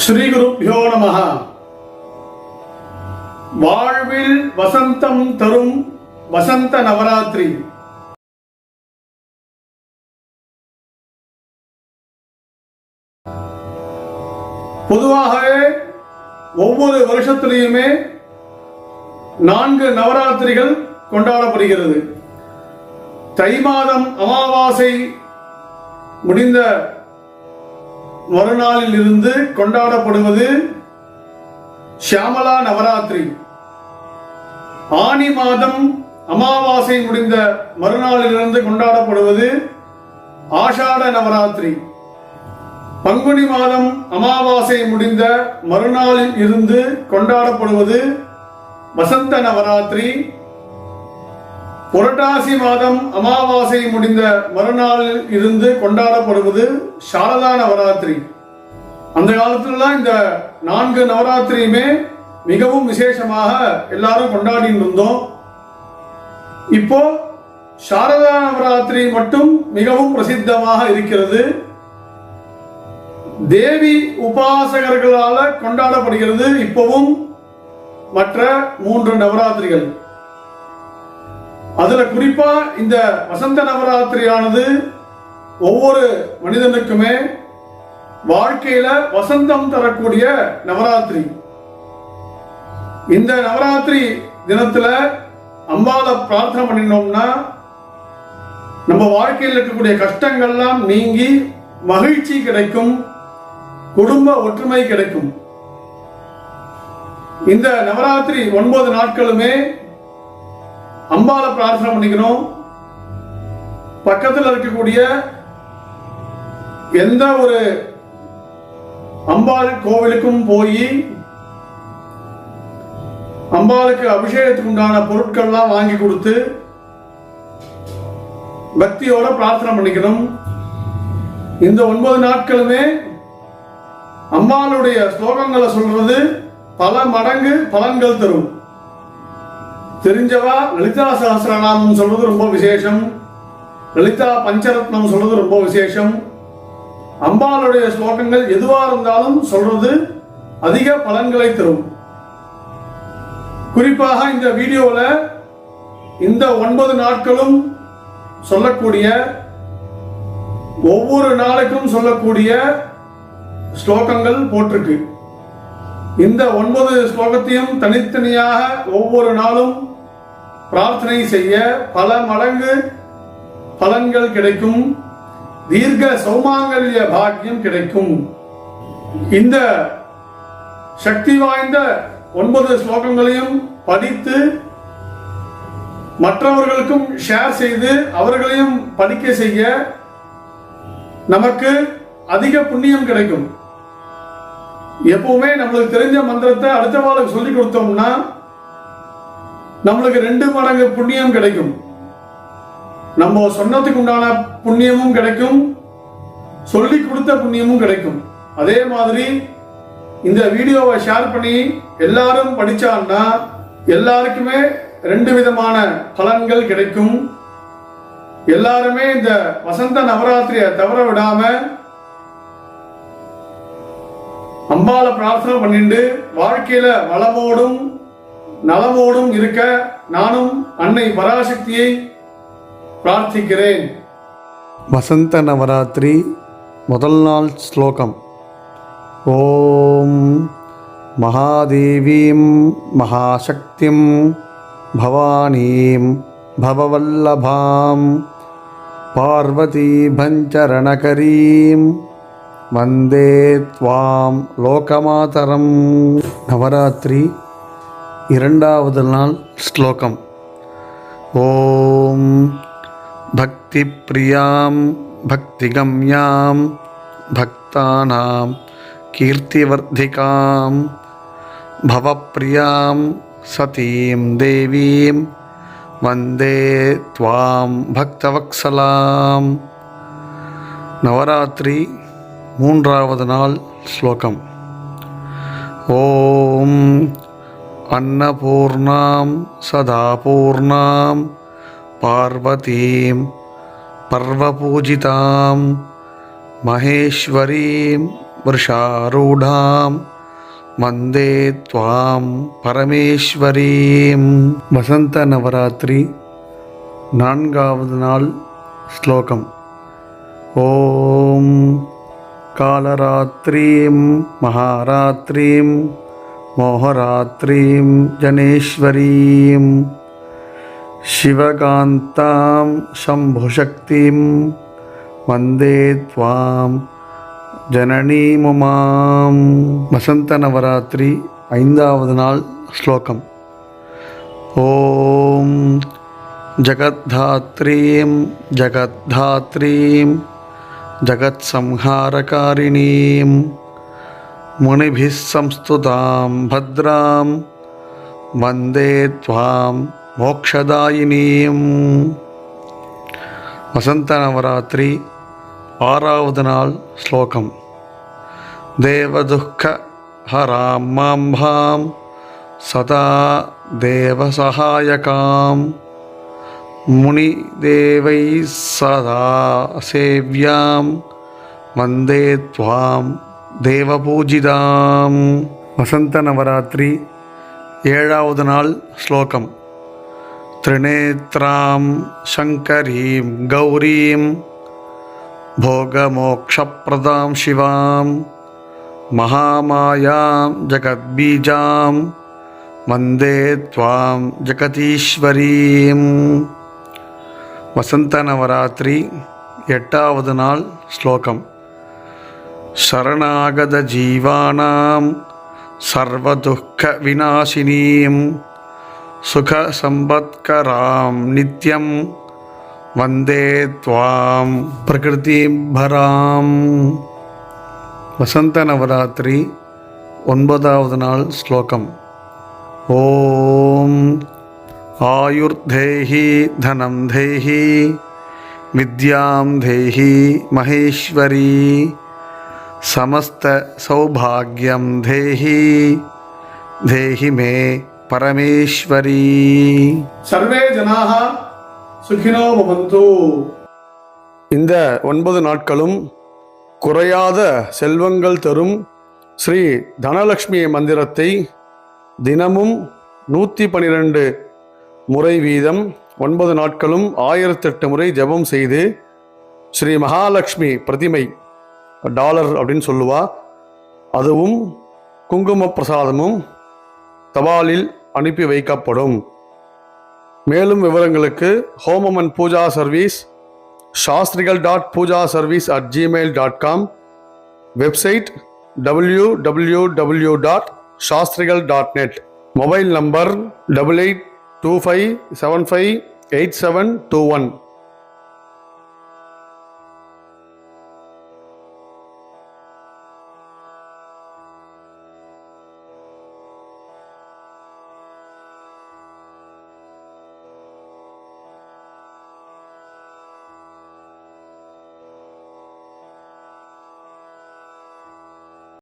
ஸ்ரீகுருப்பியோ நம. வாழ்வில் வசந்தம் தரும் வசந்த நவராத்திரி. பொதுவாகவே ஒவ்வொரு வருஷத்திலையுமே நான்கு நவராத்திரிகள் கொண்டாடப்படுகிறது. தை மாதம் அமாவாசை முடிந்த மறுநாளில் இருந்து கொண்டாடப்படுவது ஷியாமலா நவராத்திரி. ஆனி மாதம் அமாவாசை முடிந்த மறுநாளிலிருந்து கொண்டாடப்படுவது ஆஷாட நவராத்திரி. பங்குனி மாதம் அமாவாசை முடிந்த மறுநாளில் இருந்து கொண்டாடப்படுவது வசந்த நவராத்திரி. புரட்டாசி மாதம் அமாவாசை முடிந்த மறுநாளில் இருந்து கொண்டாடப்படுவது சாரதா நவராத்திரி. அந்த காலத்துலலாம் இந்த நான்கு நவராத்திரியுமே மிகவும் விசேஷமாக எல்லாரும் கொண்டாடிட்டு இருந்தோம். இப்போ சாரதா நவராத்திரி மட்டும் மிகவும் பிரசித்தமாக இருக்கிறது. தேவி உபாசகர்களால் கொண்டாடப்படுகிறது இப்பவும் மற்ற மூன்று நவராத்திரிகள். அதுல குறிப்பா இந்த வசந்த நவராத்திரியானது ஒவ்வொரு மனிதனுக்குமே வாழ்க்கையில வசந்தம் தரக்கூடிய நவராத்திரி. இந்த நவராத்திரி தினத்துல அம்பால பிரார்த்தனை பண்ணினோம்னா நம்ம வாழ்க்கையில் இருக்கக்கூடிய கஷ்டங்கள்லாம் நீங்கி மகிழ்ச்சி கிடைக்கும் குடும்ப ஒற்றுமை கிடைக்கும். இந்த நவராத்திரி ஒன்பது நாட்களுமே அம்பால பிரார்த்தனை பண்ணிக்கணும். பக்கத்தில் இருக்கக்கூடிய எந்த ஒரு அம்பாள் கோவிலுக்கும் போய் அம்பாளுக்கு அபிஷேகத்துக்கு உண்டான பொருட்கள்லாம் வாங்கி கொடுத்து பக்தியோட பிரார்த்தனை பண்ணிக்கணும். இந்த ஒன்பது நாட்களுமே அம்பாளுடைய ஸ்லோகங்களை சொல்றது பல மடங்கு பலன்கள் தரும். தெரிஞ்சவா? லலிதா சகசிரநாமம் சொல்றது ரொம்ப விசேஷம். லலிதா பஞ்சரத்னம் சொல்றது ரொம்ப விசேஷம். அம்பாளுடைய ஸ்லோகங்கள் எதுவா இருந்தாலும் சொல்றது அதிக பலன்களை தரும். குறிப்பாக இந்த வீடியோல இந்த ஒன்பது நாட்களும் சொல்லக்கூடிய ஒவ்வொரு நாளைக்கும் சொல்லக்கூடிய ஸ்லோகங்கள் போட்டிருக்கு. இந்த ஒன்பது ஸ்லோகத்தையும் தனித்தனியாக ஒவ்வொரு நாளும் பிரார்த்தனை செய்ய பல மடங்கு பலன்கள் கிடைக்கும். தீர்க்க சௌமாங்கல்ய பாக்கியம் கிடைக்கும். இந்த சக்தி வாய்ந்த ஒன்பது ஸ்லோகங்களையும் படித்து மற்றவர்களுக்கும் ஷேர் செய்து அவர்களையும் படிக்க செய்ய நமக்கு அதிக புண்ணியம் கிடைக்கும். எப்பவுமே நம்மளுக்கு தெரிஞ்ச மந்திரத்தை அடுத்தவாளுக்கு சொல்லி கொடுத்தோம்னா நம்மளுக்கு ரெண்டு மடங்கு புண்ணியம் கிடைக்கும். நம்ம சொன்னதுக்கு உண்டான புண்ணியமும் கிடைக்கும். சொல்லி கொடுத்த புண்ணியமும் கிடைக்கும். அதே மாதிரி இந்த வீடியோவை ஷேர் பண்ணி எல்லாரும் படிச்சான்னா எல்லாருக்குமே ரெண்டு விதமான பலன்கள் கிடைக்கும். எல்லாருமே இந்த வசந்த நவராத்திரியை தவற விடாம அம்பால பிரார்த்தனை பண்ணிட்டு வாழ்க்கையில வளமோடும் நலமோடும் இருக்க நானும் அன்னை பராசக்தியை பிரார்த்திக்கிறேன். வசந்த நவராத்திரி முதல் நாள் ஸ்லோகம். ஓம் மகாதேவீம் மகாசக்திம் பவானீம் பவவல்லபாம் பார்வதீபஞ்சரணகரீம் வந்தே துவாம் லோகமாதரம். நவராத்திரி இரண்டாவது நாள் ஸ்லோகம். ஓம் பக்தி பிரியாம் பக்திகம்யாம் பக்தானாம் கீர்த்திவர்திகாம் பவப்பிரியாம் சதீம் தேவீம் வந்தே துவாம் பக்தவக்சலாம். நவராத்திரி மூன்றாவது நாள் ஸ்லோகம். ஓ अन्नपूर्णां सदापूर्णां पार्वतीं पर्वपूजितां महेश्वरीं वृषारूढां वन्दे त्वां परमेश्वरीं। वसन्तनवरात्रि नावनाल् श्लोकम्। ॐ कालरात्रीं महारात्रीं। मोहरात्रीं जनेश्वरीं शिवकान्तां शम्भुशक्तिं वन्दे त्वां जननीमुमां वसन्तनवरात्रि वसन्तनवरात्रिः ऐन्दावनाल् श्लोकम्। ॐ जगद्धात्रीं जगद्धात्रीं जगत्संहारकारिणीं మునిభిः संस्तुतां भद्रां वन्दे त्वां మోక్షదాయినీయం వసంత నవరాత్రి ఆరావది నాள் శ్లోకం దేవదుఃఖ హరాం మాంభాం సదా దేవసహాయకాం మునిదేవై సదా సేవ్యాం వందే త్వాం தேவபூஜிதாம். வசந்த நவராத்திரி ஏழாவது நாள் ஸ்லோகம். திரிநேத்ராம் சங்கரீம் கௌரீம் போகமோக்ஷப்பிரதாம் சிவாம் மகாமாயாம் ஜகத்பீஜாம் வந்தே துவாம் ஜெகதீஸ்வரீம். வசந்த நவராத்திரி எட்டாவது நாள் ஸ்லோகம். சரணாகத ஜீவானாம். சர்வதுக்க விநாசினீம் சுகசம்பத்கராம் நித்யம். வந்தே துவாம். பிரகிருதிபராம் வசந்த நவராத்திரி ஒன்பதாவது நாள் ஸ்லோகம். ஓம். ஆயுர்தேஹி தனம் தேஹி. வித்யாம் தேஹி மகேஸ்வரி. சமஸ்த సౌభాగ్యం தேஹி தேஹி மே பரமேஸ்வரி சர்வே జనా సుఖినో భవంతు இந்த ஒன்பது நாட்களும் குறையாத செல்வங்கள் தரும் ஸ்ரீ தனலக்ஷ்மி மந்திரத்தை தினமும் நூற்றி பனிரெண்டு முறை வீதம் ஒன்பது நாட்களும் ஆயிரத்தெட்டு முறை ஜபம் செய்து ஸ்ரீ மகாலட்சுமி பிரதிமை டாலர் அப்படின்னு சொல்லுவா. அதுவும் குங்கும பிரசாதமும் தபாலில் அனுப்பி வைக்கப்படும். மேலும் விவரங்களுக்கு homam and pooja service Sastrigal dot pooja service at Gmail dot com website W W W dot Sastrigal dot net mobile number double eight two five seven five eight seven two one.